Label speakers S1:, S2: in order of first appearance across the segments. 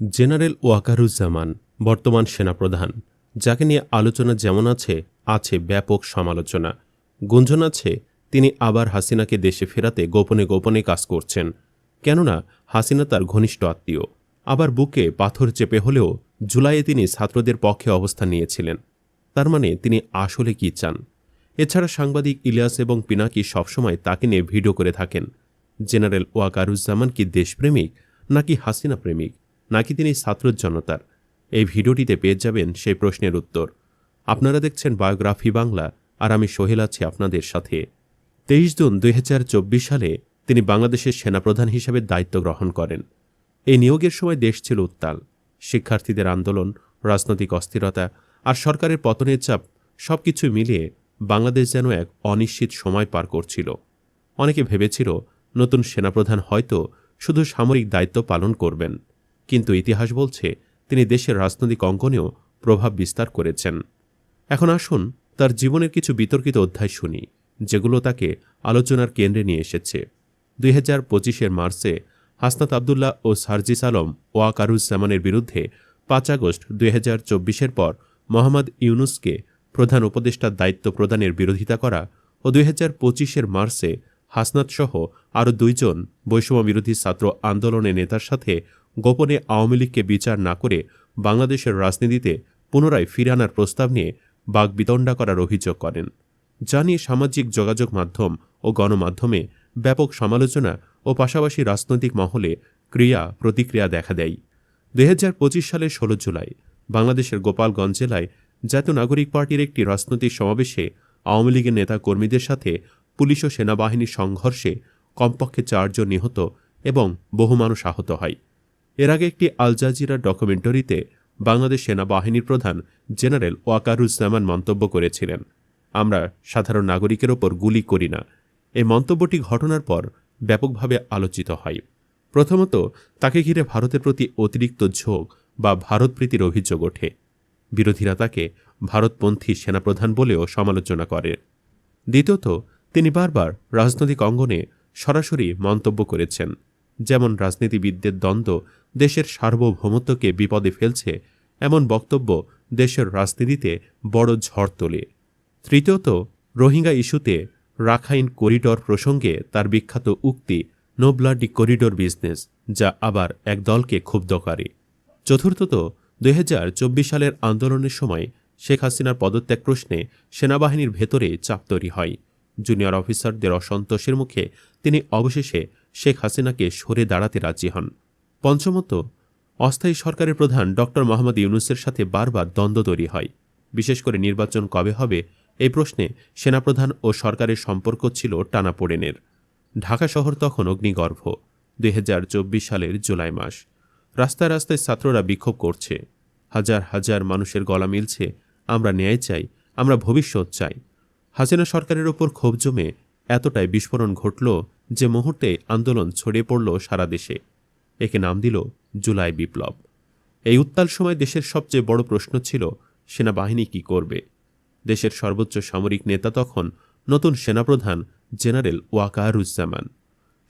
S1: General Wakeruzzaman, বর্তমান সেনাপ্রধান, যাকে নিয়ে আলোচনা যেমন আছে আছে ব্যাপক সমালোচনা। গুঞ্জন আছে, তিনি আবার হাসিনাকে দেশে ফেরাতে গোপনে গোপনে কাজ করছেন। কেননা, হাসিনা তার ঘনিষ্ঠ আত্মীয়। আবার বুকে পাথর চেপে হলেও জুলাইয়ে তিনি ছাত্রদের পক্ষে অবস্থান নিয়েছিলেন। তার মানে তিনি আসলে কি চান? এছাড়া সাংবাদিক ইলিয়াস এবং পিনাকি সবসময় তাকে নিয়ে ভিডিও করে থাকেন। জেনারেল ওয়াকারুজ্জামান কি দেশপ্রেমিক, নাকি হাসিনা প্রেমিক নাকি তিনি ছাত্র জনতার এই ভিডিওটিতে পেয়ে যাবেন সেই প্রশ্নের উত্তর। আপনারা দেখছেন বায়োগ্রাফি বাংলা, আর আমি সোহেল আছি আপনাদের সাথে। তেইশ জুন দুই হাজার চব্বিশ সালে তিনি বাংলাদেশের সেনাপ্রধান হিসেবে দায়িত্ব গ্রহণ করেন। এই নিয়োগের সময় দেশ ছিল উত্তাল। শিক্ষার্থীদের আন্দোলন, রাজনৈতিক অস্থিরতা আর সরকারের পতনের চাপ সবকিছু মিলিয়ে বাংলাদেশ যেন এক অনিশ্চিত সময় পার করছিল। অনেকে ভেবেছিল নতুন সেনাপ্রধান হয়তো শুধু সামরিক দায়িত্ব পালন করবেন। কিন্তু ইতিহাস বলছে, তিনি দেশের রাজনৈতিক অঙ্গনেও প্রভাব বিস্তার করেছেন। এখন আসুন তার জীবনের কিছু বিতর্কিত অধ্যায় শুনি, যেগুলো তাকে আলোচনার কেন্দ্রে নিয়ে এসেছে। দুই হাজার পঁচিশের মার্চে হাসনাত আবদুল্লাহ ও সার্জিস আলম ওয়াকারুজ্জামানের বিরুদ্ধে পাঁচ আগস্ট দুই হাজার চব্বিশের পর মোহাম্মদ ইউনুসকে প্রধান উপদেষ্টার দায়িত্ব প্রদানের বিরোধিতা করা ও দুই হাজার পঁচিশের মার্চে হাসনাত সহ আরও দুইজন বৈষম্য বিরোধী ছাত্র আন্দোলনের নেতার সাথে গোপনে আওয়ামী লীগকে বিচার না করে বাংলাদেশের রাজনীতিতে পুনরায় ফিরে আনার প্রস্তাব নিয়ে বাগবিতণ্ডা করার অভিযোগ করেন। যা নিয়ে সামাজিক যোগাযোগ মাধ্যম ও গণমাধ্যমে ব্যাপক সমালোচনা ও পাশাপাশি রাজনৈতিক মহলে ক্রিয়া প্রতিক্রিয়া দেখা দেয়। দু হাজার পঁচিশ সালের ষোলো জুলাই বাংলাদেশের গোপালগঞ্জ জেলায় জাতীয় নাগরিক পার্টির একটি রাজনৈতিক সমাবেশে আওয়ামী লীগের নেতা কর্মীদের সাথে পুলিশ ও সেনাবাহিনীর সংঘর্ষে কমপক্ষে চারজন নিহত এবং বহু মানুষ আহত হয়। এর আগে একটি আল জাজিরা ডকুমেন্টারিতে বাংলাদেশ সেনাবাহিনীর প্রধান জেনারেল ওয়াকারুজ্জামান মন্তব্য করেছিলেন। আমরা সাধারণ নাগরিকের ওপর গুলি করি না। এই মন্তব্যটি ঘটনার পর ব্যাপকভাবে আলোচিত হয়। প্রথমত, তাকে ঘিরে ভারতের প্রতি অতিরিক্ত ঝোঁক বা ভারতপ্রীতির অভিযোগ ওঠে। বিরোধীরা তাকে ভারতপন্থী সেনাপ্রধান বলেও সমালোচনা করে। দ্বিতীয়ত, তিনি বারবার রাজনৈতিক অঙ্গনে সরাসরি মন্তব্য করেছেন। যেমন রাজনীতিবিদদের দ্বন্দ্ব দেশের সার্বভৌমত্বকে বিপদে ফেলছে, এমন বক্তব্য দেশের রাজনীতিতে বড় ঝড় তোলে। তৃতীয়ত, রোহিঙ্গা ইস্যুতে রাখাইন করিডর প্রসঙ্গে তার বিখ্যাত উক্তি নো ব্লাডি করিডোর বিজনেস, যা আবার এক দলকে ক্ষুব্ধ করে। চতুর্থত, দুই হাজার চব্বিশ সালের আন্দোলনের সময় শেখ হাসিনার পদত্যাগ প্রশ্নে সেনাবাহিনীর ভেতরে চাপ তৈরি হয়। জুনিয়র অফিসারদের অসন্তোষের মুখে তিনি অবশেষে শেখ হাসিনাকে সরে দাঁড়াতে রাজি হন। পঞ্চমত, অস্থায়ী সরকারের প্রধান ড. মোহাম্মদ ইউনুসের সাথে বারবার দ্বন্দ্ব তৈরি হয়। বিশেষ করে নির্বাচন কবে হবে এই প্রশ্নে সেনাপ্রধান ও সরকারের সম্পর্ক ছিল টানাপোড়েনের। ঢাকা শহর তখন অগ্নিগর্ভ, দুই হাজার চব্বিশ সালের জুলাই মাস। রাস্তায় রাস্তায় ছাত্ররা বিক্ষোভ করছে। হাজার হাজার মানুষের গলা মিলছে, আমরা ন্যায় চাই, আমরা ভবিষ্যৎ চাই। হাসিনা সরকারের ওপর ক্ষোভ জমে এতটাই বিস্ফোরণ ঘটল যে মুহূর্তে আন্দোলন ছড়িয়ে পড়ল সারা দেশে। একে নাম দিল জুলাই বিপ্লব। এই উত্তাল সময় দেশের সবচেয়ে বড় প্রশ্ন ছিল, সেনাবাহিনী কি করবে? দেশের সর্বোচ্চ সামরিক নেতা তখন নতুন সেনাপ্রধান জেনারেল ওয়াকারুজ্জামান।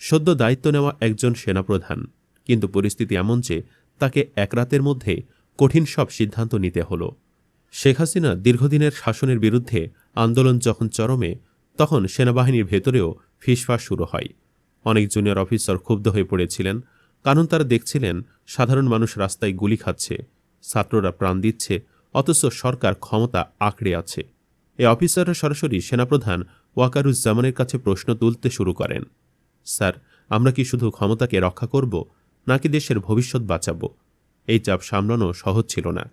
S1: সদ্য দায়িত্ব নেওয়া একজন সেনাপ্রধান, কিন্তু পরিস্থিতি এমন যে তাকে এক রাতের মধ্যে কঠিন সব সিদ্ধান্ত নিতে হল। শেখ হাসিনা দীর্ঘদিনের শাসনের বিরুদ্ধে আন্দোলন যখন চরমে তখন সেনাবাহিনীর ভেতরেও ফিসফাস শুরু হয়। অনেক জুনিয়র অফিসার ক্ষুব্ধ হয়ে পড়েছিলেন। কারণ তারা দেখছিলেন, সাধারণ মানুষ রাস্তায় গুলি খাচ্ছে, ছাত্ররা প্রাণ দিচ্ছে, অথচ সরকার ক্ষমতা আঁকড়ে আছে। এই অফিসাররা সরাসরি সেনাপ্রধান ওয়াকারুজ্জামানের কাছে প্রশ্ন তুলতে শুরু করেন, স্যার, আমরা কি শুধু ক্ষমতাকে রক্ষা করব, নাকি দেশের ভবিষ্যৎ বাঁচাব? এই চাপ সামলানো সহজ ছিল না।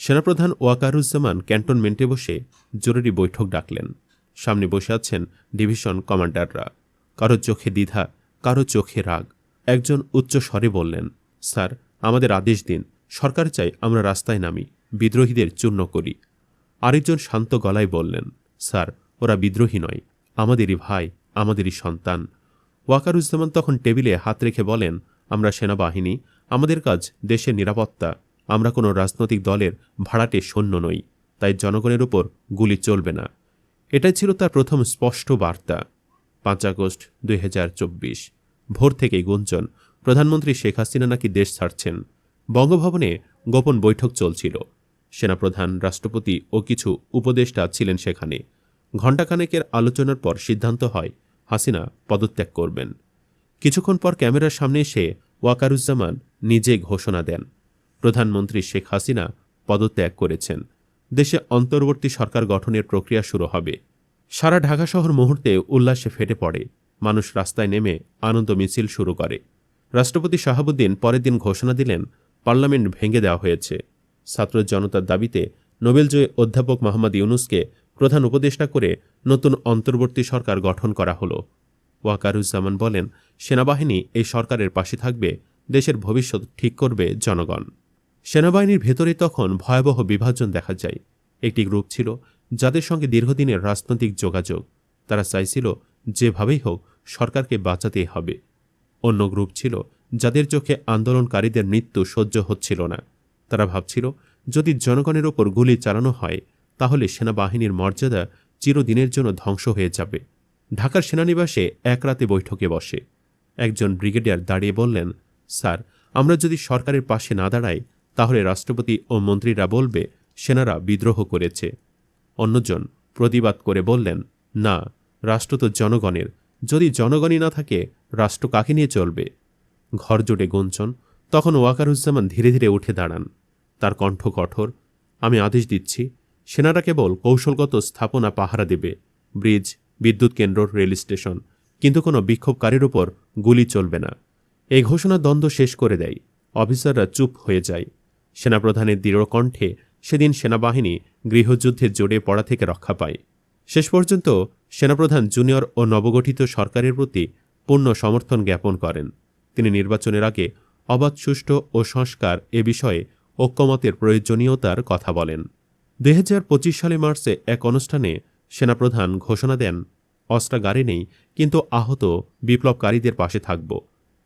S1: সেনাপ্রধান ওয়াকারুজ্জামান ক্যান্টনমেন্টে বসে জরুরি বৈঠক ডাকলেন। সামনে বসে আছেন ডিভিশন কমান্ডাররা। কারও চোখে দ্বিধা, কারও চোখে রাগ। একজন উচ্চ স্বরে বললেন, স্যার, আমাদের আদেশ দিন। সরকার চাই আমরা রাস্তায় নামি, বিদ্রোহীদের চূর্ণ করি। আরেকজন শান্ত গলায় বললেন, স্যার, ওরা বিদ্রোহী নয়, আমাদেরই ভাই, আমাদেরই সন্তান। ওয়াকারুজ্জামান তখন টেবিলে হাত রেখে বলেন, আমরা সেনাবাহিনী, আমাদের কাজ দেশের নিরাপত্তা। আমরা কোনো রাজনৈতিক দলের ভাড়াটে সৈন্য নই, তাই জনগণের উপর গুলি চলবে না। এটাই ছিল তার প্রথম স্পষ্ট বার্তা। পাঁচ আগস্ট দুই হাজার চব্বিশ, ভোর থেকেই গুঞ্জন, প্রধানমন্ত্রী শেখ হাসিনা নাকি দেশ ছাড়ছেন? বঙ্গভবনে গোপন বৈঠক চলছিল। সেনাপ্রধান, রাষ্ট্রপতি ও কিছু উপদেষ্টা ছিলেন সেখানে। ঘণ্টাখানেকের আলোচনার পর সিদ্ধান্ত হয়, হাসিনা পদত্যাগ করবেন। কিছুক্ষণ পর ক্যামেরার সামনে এসে ওয়াকারুজ্জামান নিজে ঘোষণা দেন। প্রধানমন্ত্রী শেখ হাসিনা পদত্যাগ করেছেন। দেশে অন্তর্বর্তী সরকার গঠনের প্রক্রিয়া শুরু হবে। সারা ঢাকা শহর মুহূর্তে উল্লাসে ফেটে পড়ে। মানুষ রাস্তায় নেমে আনন্দ মিছিল শুরু করে। রাষ্ট্রপতি শাহাবুদ্দিন পরের দিন ঘোষণা দিলেন, পার্লামেন্ট ভেঙে দেওয়া হয়েছে। ছাত্র জনতার দাবিতে নোবেলজয়ী অধ্যাপক মোহাম্মদ ইউনুসকে প্রধান উপদেষ্টা করে নতুন অন্তর্বর্তী সরকার গঠন করা হলো। ওয়াকারুজ্জামান বলেন, সেনাবাহিনী এই সরকারের পাশে থাকবে, দেশের ভবিষ্যৎ ঠিক করবে জনগণ। সেনাবাহিনীর ভেতরে তখন ভয়াবহ বিভাজন দেখা যায়। একটি গ্রুপ ছিল যাদের সঙ্গে দীর্ঘদিনের রাজনৈতিক যোগাযোগ। তারা চাইছিল যেভাবেই হোক সরকারকে বাঁচাতেই হবে। অন্য গ্রুপ ছিল যাদের চোখে আন্দোলনকারীদের মৃত্যু সহ্য হচ্ছিল না। তারা ভাবছিল, যদি জনগণের ওপর গুলি চালানো হয়, তাহলে সেনাবাহিনীর মর্যাদা চিরদিনের জন্য ধ্বংস হয়ে যাবে। ঢাকার সেনানিবাসে এক রাতে বৈঠকে বসে। একজন ব্রিগেডিয়ার দাঁড়িয়ে বললেন, স্যার, আমরা যদি সরকারের পাশে না দাঁড়াই তাহলে রাষ্ট্রপতি ও মন্ত্রীরা বলবে, সেনারা বিদ্রোহ করেছে। অন্যজন প্রতিবাদ করে বললেন, না, রাষ্ট্র তো জনগণের। যদি জনগণই না থাকে, রাষ্ট্র কাকে নিয়ে চলবে? ঘর জোটে গুঞ্জন, তখন ওয়াকারুজ্জামান ধীরে ধীরে উঠে দাঁড়ান। তার কণ্ঠ কঠোর, আমি আদেশ দিচ্ছি, সেনারা কেবল কৌশলগত স্থাপনা পাহারা দেবে, ব্রিজ, বিদ্যুৎ কেন্দ্র, রেল স্টেশন, কিন্তু কোনো বিক্ষোভকারীর ওপর গুলি চলবে না। এই ঘোষণা দ্বন্দ্ব শেষ করে দেয়, অফিসাররা চুপ হয়ে যায়। সেনাপ্রধানের দৃঢ় কণ্ঠে সেদিন সেনাবাহিনী গৃহযুদ্ধে জোরে পড়া থেকে রক্ষা পায়। শেষ পর্যন্ত সেনাপ্রধান জুনিয়র ও নবগঠিত সরকারের প্রতি পূর্ণ সমর্থন জ্ঞাপন করেন। তিনি নির্বাচনের আগে অবাধ, সুষ্ঠু ও সংস্কার এ বিষয়ে ঐক্যমতের প্রয়োজনীয়তার কথা বলেন। দু হাজার পঁচিশ সালে মার্চে এক অনুষ্ঠানে সেনাপ্রধান ঘোষণা দেন, অস্ত্রাগারে নেই, কিন্তু আহত বিপ্লবকারীদের পাশে থাকব।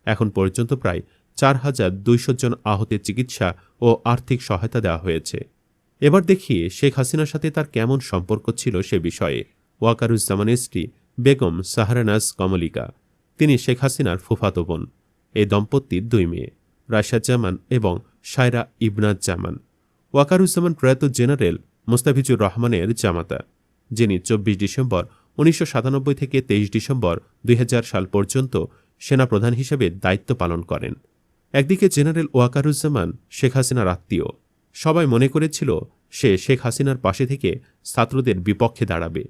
S1: এখন পর্যন্ত প্রায় চার হাজার দুইশো জন আহতের চিকিৎসা ও আর্থিক সহায়তা দেওয়া হয়েছে। এবার দেখি শেখ হাসিনার সাথে তার কেমন সম্পর্ক ছিল সে বিষয়ে। ওয়াকারুজ্জামানের স্ত্রী বেগম সাহারানাজ কমলিকা। তিনি শেখ হাসিনার ফুফাতো বোন। এই দম্পতির দুই মেয়ে রাশাদ জামান এবং সায়রা ইবনাজ জামান ওয়াকারুজ্জামান প্রয়াত জেনারেল মোস্তাফিজুর রহমানের জামাতা, যিনি চব্বিশ ডিসেম্বর উনিশশো সাতানব্বই থেকে তেইশ ডিসেম্বর দুই হাজার সাল পর্যন্ত সেনাপ্রধান হিসেবে দায়িত্ব পালন করেন। একদিকে জেনারেল ওয়াকারুজ্জামান, শেখ হাসিনার আত্মীয়। সবাই মনে করেছিল, সে শেখ হাসিনার পাশে থেকে ছাত্রদের বিপক্ষে দাঁড়াবে।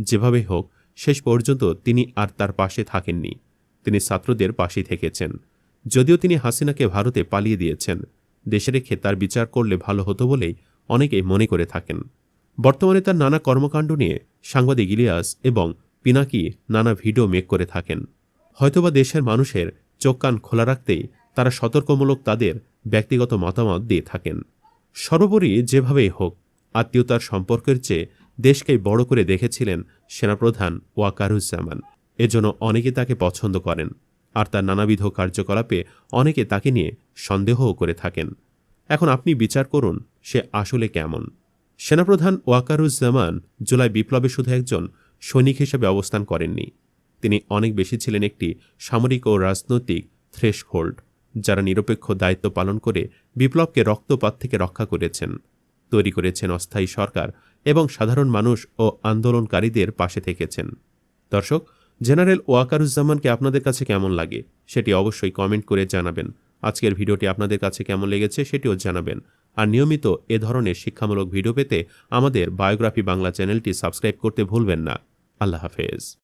S1: যেভাবে হোক, শেষ পর্যন্ত তিনি আর তার পাশে থাকেননি। তিনি ছাত্রদের পাশে থেকেছেন। যদিও তিনি হাসিনাকে ভারতে পালিয়ে দিয়েছেন। দেশে রেখে তার বিচার করলে ভালো হতো বলেই অনেকেই মনে করে থাকেন। বর্তমানে তার নানা কর্মকাণ্ড নিয়ে সাংবাদিক ইলিয়াস এবং পিনাকি নানা ভিডিও মেক করে থাকেন। হয়তোবা দেশের মানুষের চোখ কান খোলা রাখতেই তারা সতর্কমূলক তাদের ব্যক্তিগত মতামত দিয়ে থাকেন। সর্বোপরি যেভাবেই হোক, আত্মীয়তার সম্পর্কের চেয়ে দেশকেই বড় করে দেখেছিলেন সেনাপ্রধান ওয়াকারুজ্জামান। এজন্য অনেকে তাকে পছন্দ করেন, আর তার নানাবিধ কার্যকলাপে অনেকে তাকে নিয়ে সন্দেহও করে থাকেন। এখন আপনি বিচার করুন সে আসলে কেমন। সেনাপ্রধান ওয়াকারুজ্জামান জুলাই বিপ্লবে শুধু একজন সৈনিক হিসেবে অবস্থান করেননি। তিনি অনেক বেশি ছিলেন একটি সামরিক ও রাজনৈতিক থ্রেশহোল্ড যারা নিরপেক্ষ দায়িত্ব পালন করে বিপ্লবকে রক্তপাত থেকে রক্ষা করেছেন। তৈরি করেছেন অস্থায়ী সরকার এবং সাধারণ মানুষ ও আন্দোলনকারীদের পাশে থেকেছেন। দর্শক, জেনারেল ওয়াকারুজ্জামানকে আপনাদের কাছে কেমন লাগে? সেটি অবশ্যই কমেন্ট করে জানাবেন। আজকের ভিডিওটি আপনাদের কাছে কেমন লেগেছে সেটিও জানাবেন। আর নিয়মিত এ ধরনের শিক্ষামূলক ভিডিও পেতে আমাদের বায়োগ্রাফি বাংলা চ্যানেলটি সাবস্ক্রাইব করতে ভুলবেন না। আল্লাহ হাফেজ।